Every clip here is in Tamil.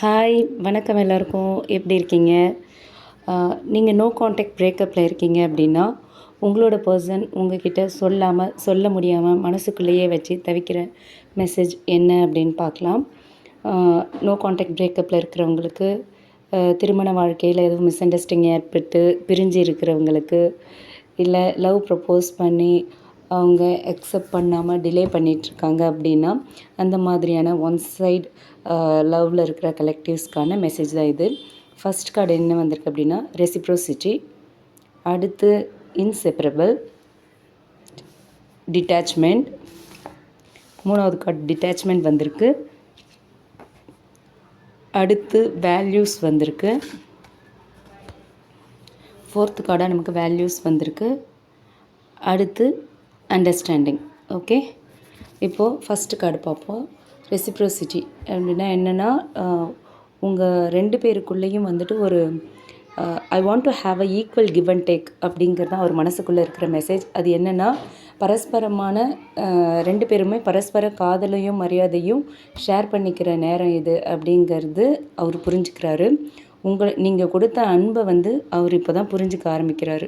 ஹாய் வணக்கம் எல்லாருக்கும். எப்படி இருக்கீங்க? நீங்கள் நோ காண்டாக்ட் பிரேக்கப்பில் இருக்கீங்க அப்படின்னா உங்களோட பர்சன் உங்ககிட்ட சொல்லாமல் சொல்ல முடியாமல் மனசுக்குள்ளேயே வச்சு தவிக்கிற மெசேஜ் என்ன அப்படின்னு பார்க்கலாம். நோ காண்டாக்ட் பிரேக்கப்பில் இருக்கிறவங்களுக்கு திருமண வாழ்க்கையில் எதுவும் மிஸ் அண்டர்ஸ்டாண்டிங் ஏற்பட்டு பிரிஞ்சு இருக்கிறவங்களுக்கு இல்லை லவ் ப்ரப்போஸ் பண்ணி அவங்க அக்செப்ட் பண்ணாமல் டிலே பண்ணிகிட்ருக்காங்க அப்படின்னா அந்த மாதிரியான ஒன் சைடு லவ்வில் இருக்கிற கலெக்டிவ்ஸ்க்கான மெசேஜ் தான் இது. ஃபஸ்ட் கார்டு என்ன வந்திருக்கு அப்படின்னா ரெசிப்ரோசிட்டி அடுத்து இன்செப்பரபிள் டிட்டாச்மெண்ட் மூணாவது கார்டு டிட்டாச்மெண்ட் வந்திருக்கு. அடுத்து வேல்யூஸ் வந்திருக்கு. ஃபோர்த்து கார்டாக நமக்கு வேல்யூஸ் வந்திருக்கு. அடுத்து அண்டர்ஸ்டாண்டிங் ஓகே இப்போது ஃபஸ்ட்டு கார்டு பார்ப்போம். ரெசிப்ரோசிட்டி அப்படின்னா என்னென்னா உங்கள் ரெண்டு பேருக்குள்ளேயும் வந்துட்டு ஒரு I want to have a equal give and take அப்படிங்கிறது தான் அவர் மனசுக்குள்ளே இருக்கிற மெசேஜ் அது என்னென்னா பரஸ்பரமான ரெண்டு பேருமே பரஸ்பர காதலையும் மரியாதையும் ஷேர் பண்ணிக்கிற நேரம் இது அப்படிங்கிறது அவர் புரிஞ்சுக்கிறாரு. உங்களை நீங்கள் கொடுத்த அன்பை வந்து அவர் இப்போ தான் புரிஞ்சுக்க ஆரம்பிக்கிறாரு.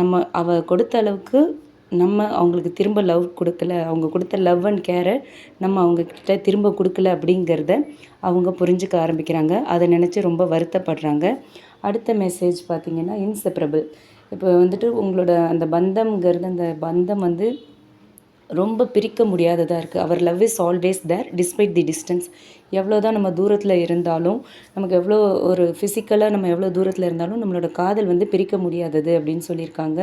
நம்ம அவ கொடுத்த அளவுக்கு நம்ம அவங்களுக்கு திரும்ப லவ் கொடுக்கல அவங்க கொடுத்த லவ் அண்ட் கேரை நம்ம அவங்கக்கிட்ட திரும்ப கொடுக்கல அப்படிங்கிறத அவங்க புரிஞ்சுக்க ஆரம்பிக்கிறாங்க. அதை நினச்சி ரொம்ப வருத்தப்படுறாங்க. அடுத்த மெசேஜ் பார்த்திங்கன்னா இன்செப்பரபிள் இப்போ வந்துட்டு உங்களோட அந்த பந்தம்ங்கிறது அந்த பந்தம் வந்து ரொம்ப பிரிக்க முடியாததாக இருக்குது our love is always there despite the distance எவ்வளோ தான் நம்ம தூரத்தில் இருந்தாலும் நமக்கு எவ்வளோ ஒரு ஃபிசிக்கலாக நம்ம எவ்வளோ தூரத்தில் இருந்தாலும் நம்மளோட காதல் வந்து பிரிக்க முடியாதது அப்படின்னு சொல்லியிருக்காங்க.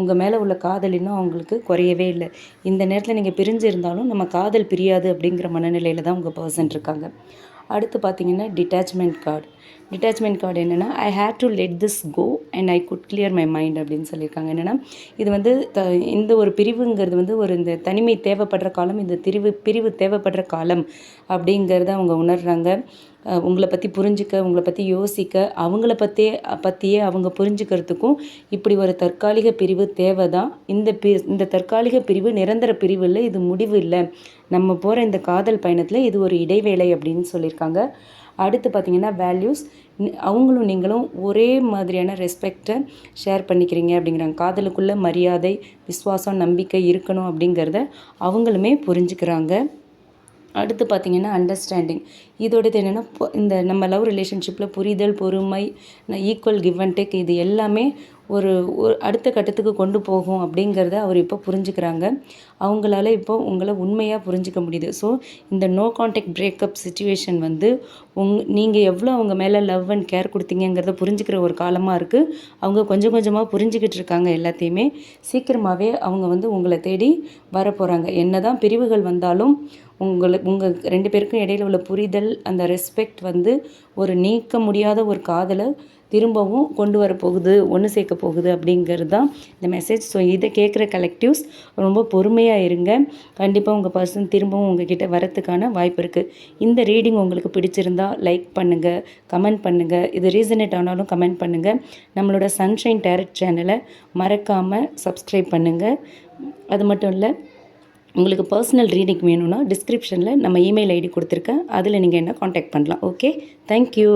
உங்கள் மேலே உள்ள காதல் இன்னும் அவங்களுக்கு குறையவே இல்லை. இந்த நேரத்தில் நீங்கள் பிரிஞ்சு இருந்தாலும் நம்ம காதல் பிரியாது அப்படிங்கிற மனநிலையில் தான் உங்கள் பர்சன் இருக்காங்க. அடுத்து பார்த்தீங்கன்னா டிட்டாச்மெண்ட் கார்டு டிட்டாச்மெண்ட் கார்டு என்னென்னா I had to let this go and I could clear my mind அப்படின்னு சொல்லியிருக்காங்க. என்னென்னா இது வந்து த இந்த ஒரு பிரிவுங்கிறது வந்து ஒரு இந்த தனிமை தேவைப்படுற காலம் இந்த திரிவு பிரிவு தேவைப்படுற காலம் அப்படிங்கிறத அவங்க உணர்கிறாங்க உங்களை பற்றி புரிஞ்சுக்க உங்களை பற்றி யோசிக்க அவங்கள பற்றியே பற்றியே அவங்க புரிஞ்சுக்கிறதுக்கும் இப்படி ஒரு தற்காலிக பிரிவு தேவை தான் இந்த பி இந்த தற்காலிக பிரிவு நிரந்தர பிரிவு இல்லை இது முடிவு இல்லை. நம்ம போகிற இந்த காதல் பயணத்தில் இது ஒரு இடைவேளை அப்படின்னு சொல்லியிருக்காங்க. அடுத்து பார்த்திங்கன்னா வேல்யூஸ் அவங்களும் நீங்களும் ஒரே மாதிரியான ரெஸ்பெக்டை ஷேர் பண்ணிக்கிறீங்க அப்படிங்கிறாங்க. காதலுக்குள்ளே மரியாதை விசுவாசம் நம்பிக்கை இருக்கணும் அப்படிங்கிறத அவங்களுமே புரிஞ்சுக்கிறாங்க. அடுத்து பார்த்திங்கன்னா அண்டர்ஸ்டாண்டிங் இதோடது என்னென்னா இந்த நம்ம லவ் ரிலேஷன்ஷிப்பில் புரிதல் பொறுமை ஈக்குவல் கிவ் அண்ட் டேக் இது எல்லாமே ஒரு ஒரு அடுத்த கட்டத்துக்கு கொண்டு போகும் அப்படிங்கிறத அவர் இப்போ புரிஞ்சுக்கிறாங்க. அவங்களால இப்போ உங்களை உண்மையாக புரிஞ்சுக்க முடியுது. ஸோ இந்த நோ கான்டாக்ட் பிரேக்கப் சுச்சுவேஷன் வந்து உங் நீங்கள் எவ்வளோ அவங்க மேலே லவ் அண்ட் கேர் கொடுத்தீங்கங்கிறத புரிஞ்சுக்கிற ஒரு காலமாக இருக்குது அவங்க கொஞ்சம் கொஞ்சமாக புரிஞ்சுக்கிட்டு இருக்காங்க எல்லாத்தையுமே. சீக்கிரமாகவே அவங்க வந்து உங்களை தேடி வரப்போகிறாங்க என்ன தான் பிரிவுகள் வந்தாலும் உங்களுக்கு உங்கள் ரெண்டு பேருக்கும் இடையில உள்ள புரிதல் அந்த ரெஸ்பெக்ட் வந்து ஒரு நீக்க முடியாத ஒரு காதலை திரும்பவும் கொண்டு வர போகுது ஒன்று சேர்க்க போகுது அப்படிங்கிறது தான் இந்த மெசேஜ் ஸோ இதை கேட்குற கலெக்டிவ்ஸ் ரொம்ப பொறுமையாக இருங்க. கண்டிப்பாக உங்கள் பர்சன் திரும்பவும் உங்ககிட்ட வரத்துக்கான வாய்ப்பு இருக்குது இந்த ரீடிங் உங்களுக்கு பிடிச்சிருந்தா லைக் பண்ணுங்கள் கமெண்ட் பண்ணுங்கள் இது ரீசனேட் ஆனாலும் கமெண்ட் பண்ணுங்கள் நம்மளோட சன்ஷைன் டேரக்ட் சேனலை மறக்காமல் சப்ஸ்கிரைப் பண்ணுங்கள் அது மட்டும் இல்லை உங்களுக்கு பர்சனல் ரீடிங் வேணும்னா டிஸ்கிரிப்ஷனில் நம்ம இமெயில் ஐடி கொடுத்துருக்கேன். அதில் நீங்கள் என்ன காண்டாக்ட் பண்ணலாம். Okay thank you